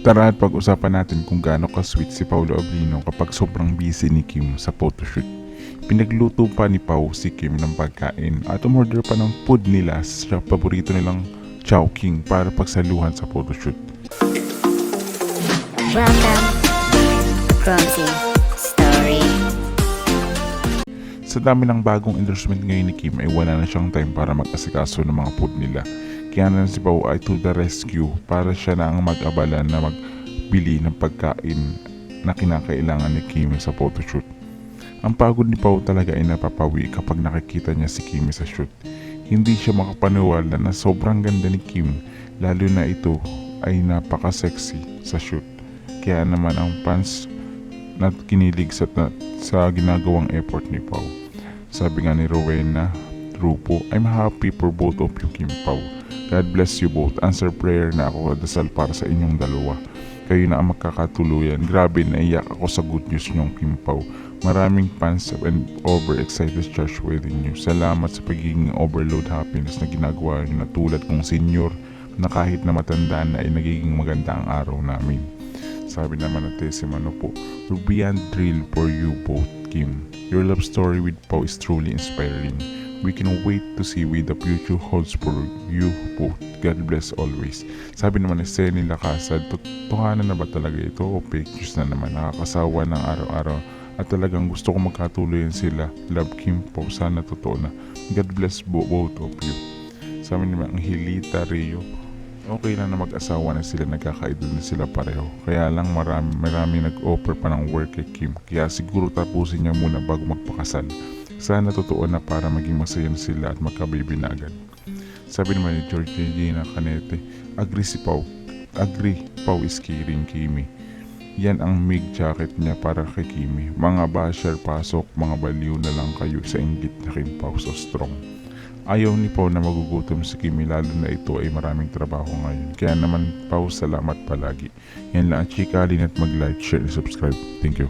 Tara at pag-usapan natin kung gaano ka-sweet si Paolo Ablino kapag sobrang busy ni Kim sa photoshoot. Pinagluto pa ni Pao si Kim ng pagkain at umorder pa ng food nila sa paborito nilang Chowking para pagsaluhan sa photoshoot. Welcome. Sa dami ng bagong endorsement ngayon ni Kim ay wala na siyang time para mag-asikaso ng mga food nila. Kaya na si Pao ay to the rescue para siya na ang mag-abala na magbili ng pagkain na kinakailangan ni Kim sa photoshoot. Ang pagod ni Pao talaga ay napapawi kapag nakikita niya si Kim sa shoot. Hindi siya makapaniwala na sobrang ganda ni Kim lalo na ito ay napaka-sexy sa shoot. Kaya naman ang fans na kinilig sa, sa ginagawang effort ni Pau. Sabi nga ni Rowena Rupo, I'm happy for both of you Kim Pau. God bless you both. Answer prayer na ako dasal para sa inyong dalawa. Kayo na ang magkakatuluyan. Grabe, naiyak ako sa good news niyong Kim Pau. Maraming fans and over-excited church within you. Salamat sa pagiging overload happiness na ginagawa niyo na tulad kong senior na kahit na matandaan na ay nagiging maganda ang araw namin. Sabi naman ng Tessimano po, We're beyond thrilled for you both, Kim. Your love story with Pau is truly inspiring. We can wait to see what the future holds for you both. God bless always. Sabi naman ni Senny Lacasad, totohanan na ba talaga ito o news na naman? Nakakasawa ng araw-araw at talagang gusto ko magkatuloyan sila. Love Kim po, sana totoo na. God bless bo- both of you. Sabi naman ang Hilita Rio, okay lang na mag-asawa na sila, nagkakaidol na sila pareho. Kaya lang marami, marami nag-offer pa ng work kay Kim. Kaya siguro tapusin niya muna bago magpakasal. Sana totoo na para maging masaya na sila at magka-baby na agad. Sabi naman ni George Gina Canete, agree si Pau. Agree, Pau is kidding Kimi. Yan ang mig jacket niya para kay Kimi. Mga basher pasok, mga baliw na lang kayo sa inggit na Kim Pau so strong. Ayaw ni Pau na magugutom si Kimi lalo na ito ay maraming trabaho ngayon. Kaya naman Pau salamat palagi. Yan lang ang chika, at mag-like, share, and subscribe. Thank you.